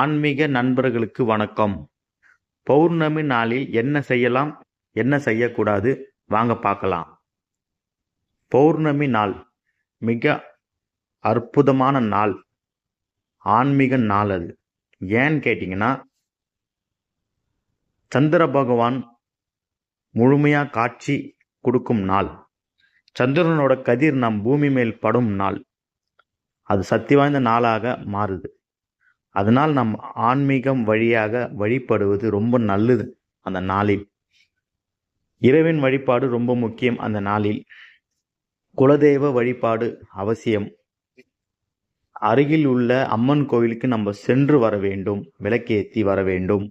ஆன்மீக நண்பர்களுக்கு வணக்கம். பௌர்ணமி நாளில் என்ன செய்யலாம் என்ன செய்யக்கூடாது வாங்க பார்க்கலாம். பௌர்ணமி நாள் மிக அற்புதமான நாள். ஆன்மீக நாள் அது. ஏன்னு கேட்டிங்கன்னா சந்திர பகவான் முழுமையாக காட்சி கொடுக்கும் நாள். சந்திரனோட கதிர் நம் பூமி மேல் படும் நாள். அது சக்தி வாய்ந்த நாளாக மாறுது. அதனால் நம் ஆன்மீகம் வழியாக வழிபடுவது ரொம்ப நல்லது அந்த நாளில். இறைவன் வழிபாடு ரொம்ப முக்கியம் அந்த நாளில். குலதெய்வ வழிபாடு அவசியம். அருகில் உள்ள அம்மன் கோவிலுக்கு நம்ம சென்று வர வேண்டும் விளக்கேற்றி வர வேண்டும்.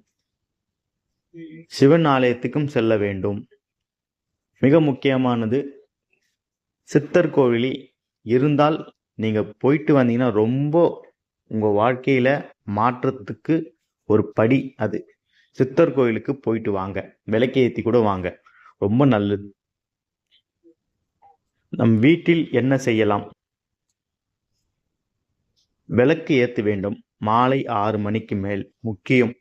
சிவன் ஆலயத்துக்கும் செல்ல வேண்டும். மிக முக்கியமானது சித்தர் கோவிலில் இருந்தால் நீங்கள் போயிட்டு வந்தீங்கன்னா ரொம்ப உங்கள் வாழ்க்கையில் மாற்றத்துக்கு ஒரு படி அது. சித்தர் கோயிலுக்கு போயிட்டு வாங்க. விளக்கேற்றி கூட வாங்க. ரொம்ப நல்லது. நம் வீட்டில் என்ன செய்யலாம்? விளக்கு ஏற்ற வேண்டும். மாலை ஆறு மணிக்கு மேல். முக்கியம்.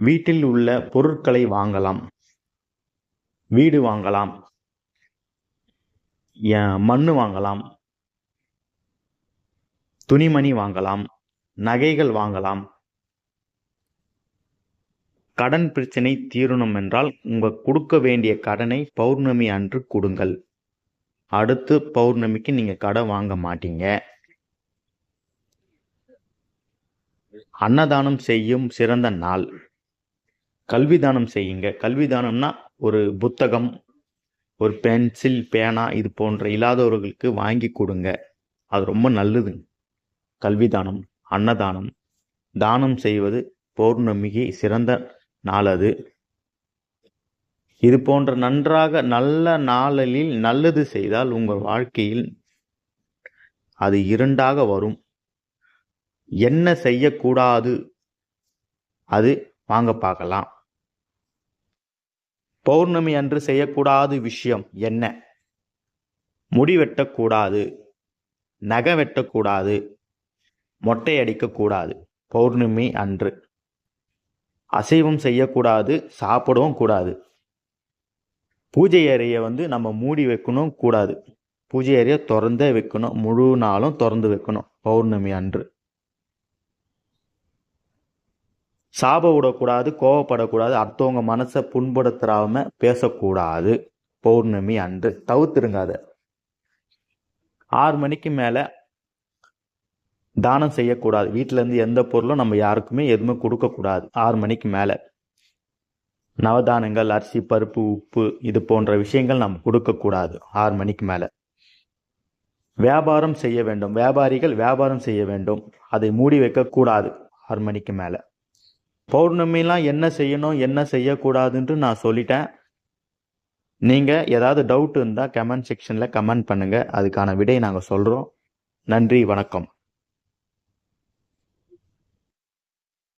வீட்டில் உள்ள பொருட்களை வாங்கலாம். வீடு வாங்கலாம். மண் வாங்கலாம். துணிமணி வாங்கலாம் நகைகள் வாங்கலாம். கடன் பிரச்சனை தீரணும் என்றால் உங்க கொடுக்க வேண்டிய கடனை பௌர்ணமி அன்று கொடுங்கள். அடுத்து பௌர்ணமிக்கு நீங்க கடன் வாங்க மாட்டீங்க. அன்னதானம் செய்யும் சிறந்த நாள். கல்வி தானம் செய்யுங்க. கல்வி தானம்னா ஒரு புத்தகம் ஒரு பென்சில் பேனா இது போன்ற இல்லாதவர்களுக்கு வாங்கி கொடுங்க. அது ரொம்ப நல்லதுங்க. கல்விதானம் அன்னதானம் தானம் செய்வது பௌர்ணமிக்கு சிறந்த நாள் அது. இது போன்ற நன்றாக நல்ல நாளில் நல்லது செய்தால் உங்கள் வாழ்க்கையில் அது இரண்டாக வரும். என்ன செய்யக்கூடாது? அது வாங்க பார்க்கலாம். பௌர்ணமி அன்று செய்யக்கூடாது விஷயம் என்ன? முடி வெட்டக்கூடாது நகை வெட்டக்கூடாது மொட்டை அடிக்கக்கூடாது பௌர்ணமி அன்று. அசைவம் செய்யக்கூடாது சாப்பிடவும் கூடாது. பூஜை அறையை வந்து நம்ம மூடி வைக்கணும் கூடாது. பூஜை அறையை திறந்தே வைக்கணும். முழு நாளும் திறந்து வைக்கணும் பௌர்ணமி அன்று. சாப விடக்கூடாது கோவப்படக்கூடாது அடுத்தவங்க மனசை புண்படுத்துறாம பேசக்கூடாது பௌர்ணமி அன்று. தவிர்த்துருங்க அதை. ஆறு மணிக்கு மேலே தானம் செய்யக்கூடாது. வீட்டில இருந்து எந்த பொருளும் நம்ம யாருக்குமே எதுவுமே கொடுக்கக்கூடாது. ஆறு மணிக்கு மேலே. நவதானங்கள் அரிசி பருப்பு உப்பு இது போன்ற விஷயங்கள் நம்ம கொடுக்கக்கூடாது. ஆறு மணிக்கு மேலே. வியாபாரம் செய்ய வேண்டும். வியாபாரிகள் வியாபாரம் செய்ய வேண்டும். அதை மூடி வைக்கக்கூடாது. ஆறு மணிக்கு மேலே. பௌர்ணமிலாம் என்ன செய்யணும் என்ன செய்யக்கூடாதுன்ட்டு நான் சொல்லிட்டேன். நீங்கள் ஏதாவது டவுட் இருந்தால் கமெண்ட் செக்ஷனில் கமெண்ட் பண்ணுங்கள் அதுக்கான விடையை நாங்கள் சொல்கிறோம் நன்றி வணக்கம்.